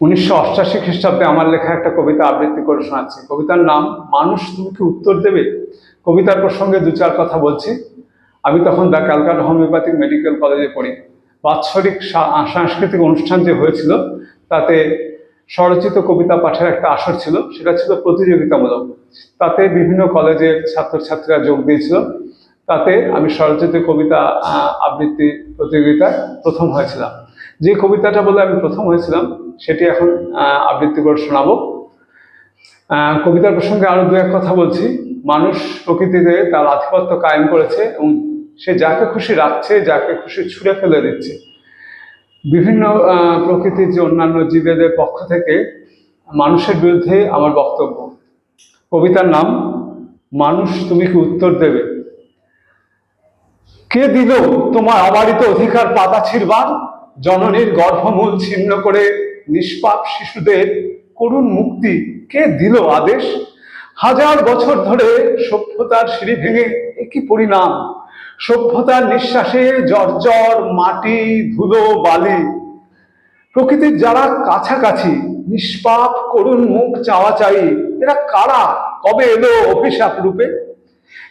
উনিশশো অষ্টাশি খ্রিস্টাব্দে আমার লেখা একটা কবিতা আবৃত্তি করে শোনাচ্ছি। কবিতার নাম, মানুষ তুমি কি উত্তর দেবে? কবিতার প্রসঙ্গে দু চার কথা বলছি। আমি তখন দ্য ক্যালকাটা হোমিওপ্যাথিক মেডিকেল কলেজে পড়ি। বাৎসরিক সাংস্কৃতিক অনুষ্ঠান যে হয়েছিল, তাতে স্বরচিত কবিতা পাঠের একটা আসর ছিল, সেটা ছিল প্রতিযোগিতামূলক। তাতে বিভিন্ন কলেজের ছাত্রছাত্রীরা যোগ দিয়েছিল। তাতে আমি স্বরচিত কবিতা আবৃত্তি প্রতিযোগিতায় প্রথম হয়েছিলাম। যে কবিতাটা বলে আমি প্রথম হয়েছিলাম, সেটি এখন আবৃত্তি করে শোনাবো। কবিতার প্রসঙ্গে আরও দু এক কথা বলছি। মানুষ প্রকৃতিতে তার আধিপত্য কায়েম করেছে এবং সে যাকে খুশি রাখছে, যাকে খুশি ছুঁড়ে ফেলে দিচ্ছে। বিভিন্ন প্রকৃতির যে অন্যান্য জীবেদের পক্ষ থেকে মানুষের বিরুদ্ধে আমার বক্তব্য। কবিতার নাম, মানুষ তুমি কি উত্তর দেবে? কে দিল তোমার অবারিত অধিকার পাতা ছিড়বার জননীর গর্ভমূল ছিন্ন করে নিষ্পাপ শিশুদের করুণ মুক্তি কে দিল আদেশ? হাজার বছর ধরে সভ্যতার সিঁড়ি ভেঙে একই পরিণাম। সভ্যতার নিঃশ্বাসে জর্জর মাটি, ধুলো, বালি। প্রকৃতির যারা কাছাকাছি, নিষ্পাপ, করুণ মুখ চাওয়া চাই, এরা কারা? কবে এলো অভিশাপ রূপে?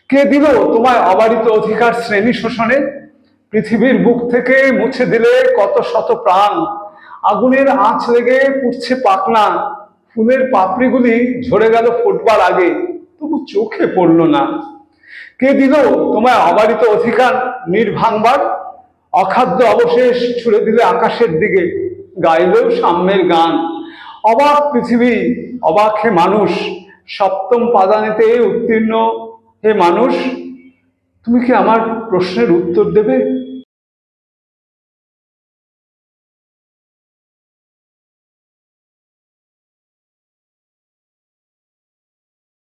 কে দিল তোমায় অবারিত অধিকার শ্রেণি শোষণে? পৃথিবীর বুক থেকে মুছে দিলে কত শত প্রাণ। আগুনের আঁচ লেগে পুড়ছে পাকনা ফুলের পাপড়িগুলি ঝরে গেল ফুটবার আগে। তবু চোখে পড়ল না। কে দিল তোমায় অবারিত অধিকার? নির্ভাঙবার অখাদ্য অবশেষ ছুড়ে দিলে আকাশের দিকে। গাইলেও সাম্যের গান। অবাক পৃথিবী, অবাক হে মানুষ। সপ্তম পাদানিতে উত্তীর্ণ হে মানুষ। তুমি কি আমার প্রশ্নের উত্তর দেবে?